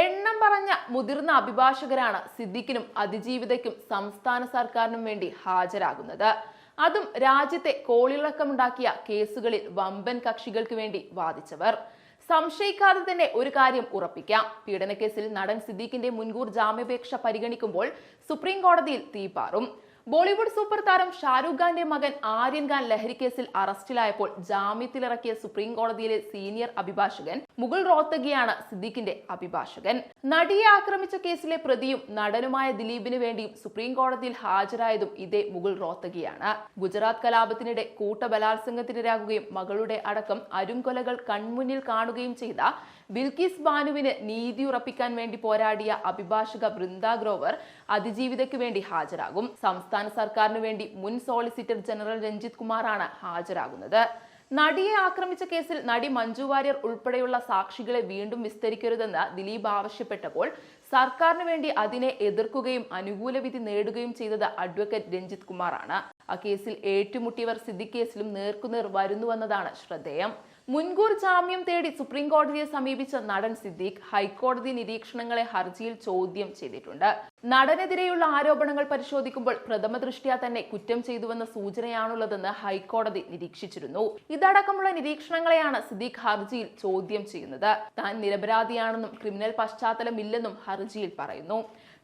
എണ്ണം പറഞ്ഞ മുതിർന്ന അഭിഭാഷകരാണ് സിദ്ദിഖിനും അതിജീവിതയ്ക്കും സംസ്ഥാന സർക്കാരിനും വേണ്ടി ഹാജരാകുന്നത്. അതും രാജ്യത്തെ കോളിളക്കമുണ്ടാക്കിയ കേസുകളിൽ വമ്പൻ കക്ഷികൾക്ക് വേണ്ടി വാദിച്ചവർ. സംശയിക്കാതെ തന്നെ ഒരു കാര്യം ഉറപ്പിക്കാം. പീഡനക്കേസിൽ നടൻ സിദ്ദീഖിന്റെ മുൻകൂർ ജാമ്യാപേക്ഷ പരിഗണിക്കുമ്പോൾ സുപ്രീം കോടതിയിൽ തീപാറും ബോളിവുഡ് സൂപ്പർ താരം ഷാരൂഖ് ഖാന്റെ മകൻ ആര്യൻ ഖാൻ ലഹരിക്കേസിൽ അറസ്റ്റിലായപ്പോൾ ജാമ്യത്തിലിറക്കിയ സുപ്രീം കോടതിയിലെ സീനിയർ അഭിഭാഷകൻ മുകുൾ റോത്തഗിയാണ് സിദ്ദീഖിന്റെ അഭിഭാഷകൻ. നടിയെ ആക്രമിച്ച കേസിലെ പ്രതിയും നടനുമായ ദിലീപിന് വേണ്ടിയും സുപ്രീം കോടതിയിൽ ഹാജരായതും ഇതേ മുകുൾ റോത്തഗിയാണ്. ഗുജറാത്ത് കലാപത്തിനിടെ കൂട്ടബലാത്സംഗത്തിനിരാകുകയും മകളുടെ അടക്കം അരുംകൊലകൾ കൺമുന്നിൽ കാണുകയും ചെയ്ത ബിൽക്കിസ് ബാനുവിന് നീതി ഉറപ്പിക്കാൻ വേണ്ടി പോരാടിയ അഭിഭാഷക ബൃന്ദ ഗ്രോവർ അതിജീവിതയ്ക്ക് വേണ്ടി ഹാജരാകും. സംസ്ഥാന സർക്കാരിന് വേണ്ടി മുൻ സോളിസിറ്റർ ജനറൽ രഞ്ജിത് കുമാറാണ് ഹാജരാകുന്നത്. നടിയെ ആക്രമിച്ച കേസിൽ നടി മഞ്ജു വാര്യർ ഉൾപ്പെടെയുള്ള സാക്ഷികളെ വീണ്ടും വിസ്തരിക്കരുതെന്ന് ദിലീപ് ആവശ്യപ്പെട്ടപ്പോൾ സർക്കാരിനു വേണ്ടി അതിനെ എതിർക്കുകയും അനുകൂല വിധി നേടുകയും ചെയ്തത് അഡ്വക്കേറ്റ് രഞ്ജിത് കുമാറാണ്. ആ കേസിൽ ഏറ്റുമുട്ടിയവർ സിദ്ദിഖ് കേസിലും നേർക്കുനേർ വരുന്നുവെന്നതാണ് ശ്രദ്ധേയം. മുൻകൂർ ജാമ്യം തേടി സുപ്രീം കോടതിയെ സമീപിച്ച നടൻ സിദ്ദീഖ് ഹൈക്കോടതി നിരീക്ഷണങ്ങളെ ഹർജിയിൽ ചോദ്യം ചെയ്തിട്ടുണ്ട്. നടനെതിരെയുള്ള ആരോപണങ്ങൾ പരിശോധിക്കുമ്പോൾ പ്രഥമ ദൃഷ്ട്യാ തന്നെ കുറ്റം ചെയ്തുവെന്ന സൂചനയാണുള്ളതെന്ന് ഹൈക്കോടതി നിരീക്ഷിച്ചിരുന്നു. ഇതടക്കമുള്ള നിരീക്ഷണങ്ങളെയാണ് സിദ്ദീഖ് ഹർജിയിൽ ചോദ്യം ചെയ്യുന്നത്. താൻ നിരപരാധിയാണെന്നും ക്രിമിനൽ പശ്ചാത്തലമില്ലെന്നും ഹർജിയിൽ പറയുന്നു.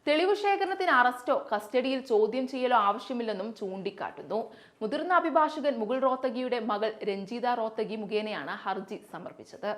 തെളിവ് ശേഖരണത്തിന് അറസ്റ്റോ കസ്റ്റഡിയിൽ ചോദ്യം ചെയ്യലോ ആവശ്യമില്ലെന്നും ചൂണ്ടിക്കാട്ടുന്നു. മുതിർന്ന അഭിഭാഷകൻ മുകുൾ റോത്തഗിയുടെ മകൾ രഞ്ജിത റോത്തഗി മുഖേനയാണ് ഹർജി സമർപ്പിച്ചത്.